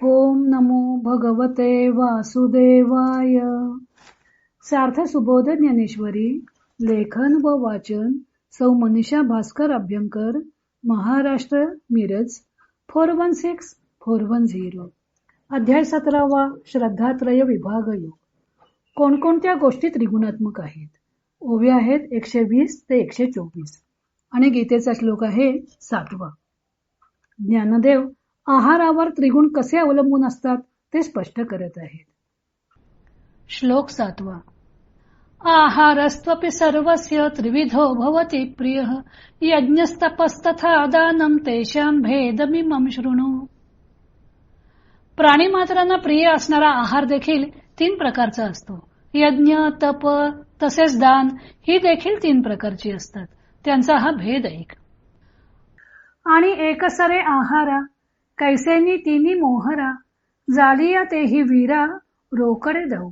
ओम नमो भगवते वासुदेवाय. सार्थ सुबोध ज्ञानेश्वरी लेखन व वाचन सौ Manisha Bhaskar Abhyankar Maharashtra Miraj four one six four one zero. अध्याय सतरावा श्रद्धात्रय विभाग योग. कोणकोणत्या गोष्टी त्रिगुणात्मक आहेत? ओवे आहेत एकशे वीस ते एकशे चोवीस. आणि गीतेचा श्लोक आहे सातवा. ज्ञानदेव आहारावर त्रिगुण कसे अवलंबून असतात ते स्पष्ट करत आहेत. श्लोक सातवा. आहारस्त्वपि सर्वस्य त्रिविधो भवति प्रिय यज्ञस्तपस्तथा दानम तेषां भेदमिमं शृणु. प्राणी मात्रांना प्रिय असणारा आहार देखील तीन प्रकारचा असतो. यज्ञ तप तसेच दान ही देखील तीन प्रकारची असतात. त्यांचा हा भेद ऐक आणि एकसरे आहारा कैसेनी तिनी मोहरा जालिया तेही वीरा रोकडे जाऊ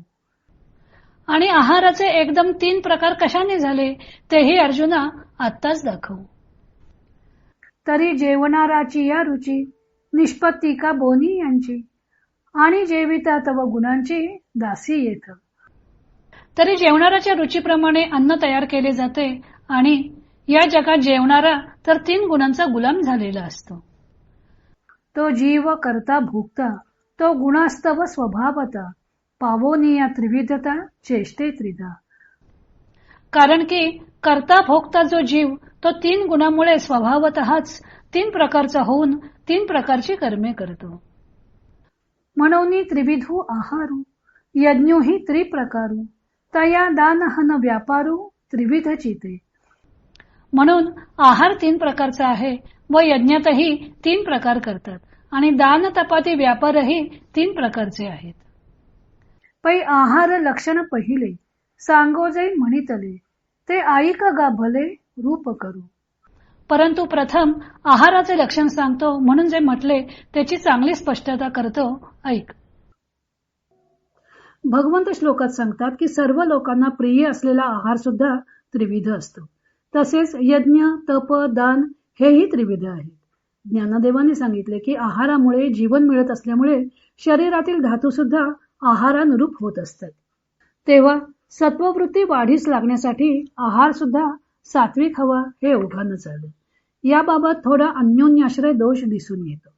आणि आहाराचे एकदम तीन प्रकार कशाने झाले तेही अर्जुना आत्ताच दाखव. तरी जेवणाराची या रुची निष्पत्ती का बोनी यांची आणि जेविता तव गुणांची दासी येत. तरी जेवणाराच्या रुचीप्रमाणे अन्न तयार केले जाते आणि या जगात जेवणारा तर तीन गुणांचा गुलाम झालेला असतो. तो जीव करता भोगता तो गुणास्तव स्वभावता पावोनिया त्रिविधता चेष्टे त्रिधा. कारण की करता भोगता जो जीव तो तीन गुणामुळे स्वभावतःच तीन प्रकारचा होऊन तीन प्रकारची कर्मे करतो. म्हणून त्रिविधू आहारू यज्ञोही त्रिप्रकारू तया दानहन व्यापारू त्रिविध चिते म्हणून आहार तीन प्रकारचा आहे व यज्ञातही तीन प्रकार करतात. आणि दान तपाती व्यापारही तीन प्रकारचे आहेत. पै आहार लक्षण पहिले. सांगोजे म्हणितले. ते ऐक गा भले रूप करू. परंतु प्रथम आहाराचे लक्षण सांगतो म्हणून जे म्हटले त्याची चांगली स्पष्टता करतो. ऐक. भगवंत श्लोकात सांगतात की सर्व लोकांना प्रिय असलेला आहार सुद्धा त्रिविध असतो. तसेच यज्ञ तप दान हेही त्रिविध आहेत. ज्ञानदेवाने सांगितले की आहारामुळे जीवन मिळत असल्यामुळे शरीरातील धातू सुद्धा आहारानुरूप होत असतात. तेव्हा सत्ववृत्ती वाढीस लागण्यासाठी आहार सुद्धा सात्विक हवा हे ओघानं चालू याबाबत थोडा अन्योन्याश्रय दोष दिसून येतो.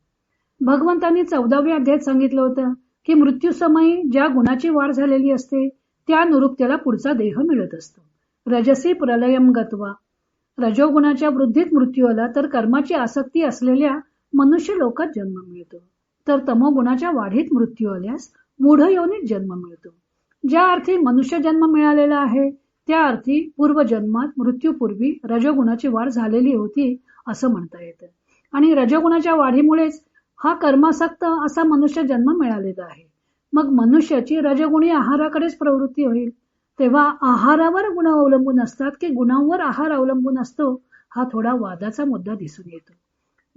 भगवंतांनी चौदाव्या अध्यायात सांगितलं होतं की मृत्यूसमयी ज्या गुणाची वाढ झालेली असते त्यानुरूप त्याला पुढचा देह मिळत असतो. रजसी प्रलयम गत्वा रजोगुणाच्या वृद्धीत मृत्यू आला तर कर्माची आसक्ती असलेल्या मनुष्य लोकात जन्म मिळतो. तर तमोगुणाच्या वाढीत मृत्यू आल्यास मूढ योनीत जन्म मिळतो. ज्या अर्थी मनुष्य जन्म मिळालेला आहे त्या अर्थी पूर्वजन्मात मृत्यूपूर्वी रजोगुणाची वाढ झालेली होती असं म्हणता येतं. आणि रजोगुणाच्या वाढीमुळेच हा कर्मासक्त असा मनुष्य जन्म मिळालेला आहे. मग मनुष्याची रजगुणी आहाराकडेच प्रवृत्ती होईल. तेव्हा आहारावर गुण अवलंबून असतात की गुणांवर आहार अवलंबून असतो हा थोडा वादाचा मुद्दा दिसून येतो.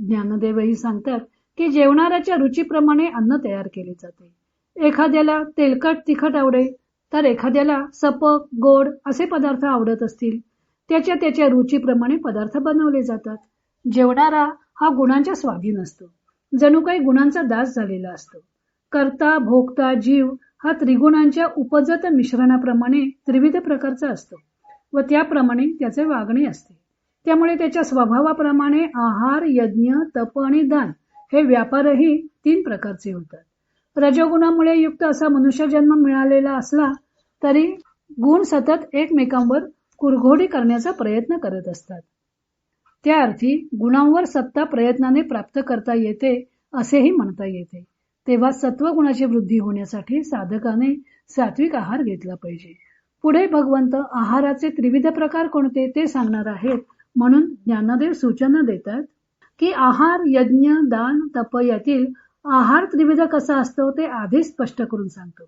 ज्ञानदेवही सांगतात की जेवणाऱ्याच्या रुचीप्रमाणे अन्न तयार केले जाते. एखाद्याला तेलकट तिखट आवडेल तर एखाद्याला सपक गोड असे पदार्थ आवडत असतील. त्याच्या त्याच्या रुचीप्रमाणे पदार्थ बनवले जातात. जेवणारा हा गुणांच्या स्वाधीन असतो. जणू काही गुणांचा दास झालेला असतो. करता भोगता जीव हा त्रिगुणांच्या उपजत मिश्रणाप्रमाणे त्रिविध प्रकारचा असतो व त्याप्रमाणे त्याचे वागणे असते. त्यामुळे त्याच्या स्वभावाप्रमाणे आहार यज्ञ तप आणि दान हे व्यापारही तीन प्रकारचे होतात. रजगुणामुळे युक्त असा मनुष्य जन्म मिळालेला असला तरी गुण सतत एकमेकांवर कुरघोडी करण्याचा प्रयत्न करत असतात. त्या अर्थी गुणांवर सत्ता प्रयत्नाने प्राप्त करता येते असेही म्हणता येते. तेव्हा सत्वगुणाची वृद्धी होण्यासाठी साधकाने सात्विक आहार घेतला पाहिजे. पुढे भगवंत आहाराचे त्रिविध प्रकार कोणते ते सांगणार आहेत म्हणून ज्ञानदेव सूचना देतात की आहार यज्ञ दान तप यातील आहार त्रिविध कसा असतो ते आधीच स्पष्ट करून सांगतो.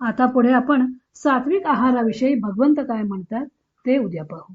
आता पुढे आपण सात्विक आहाराविषयी भगवंत काय म्हणतात ते उद्या पाहू.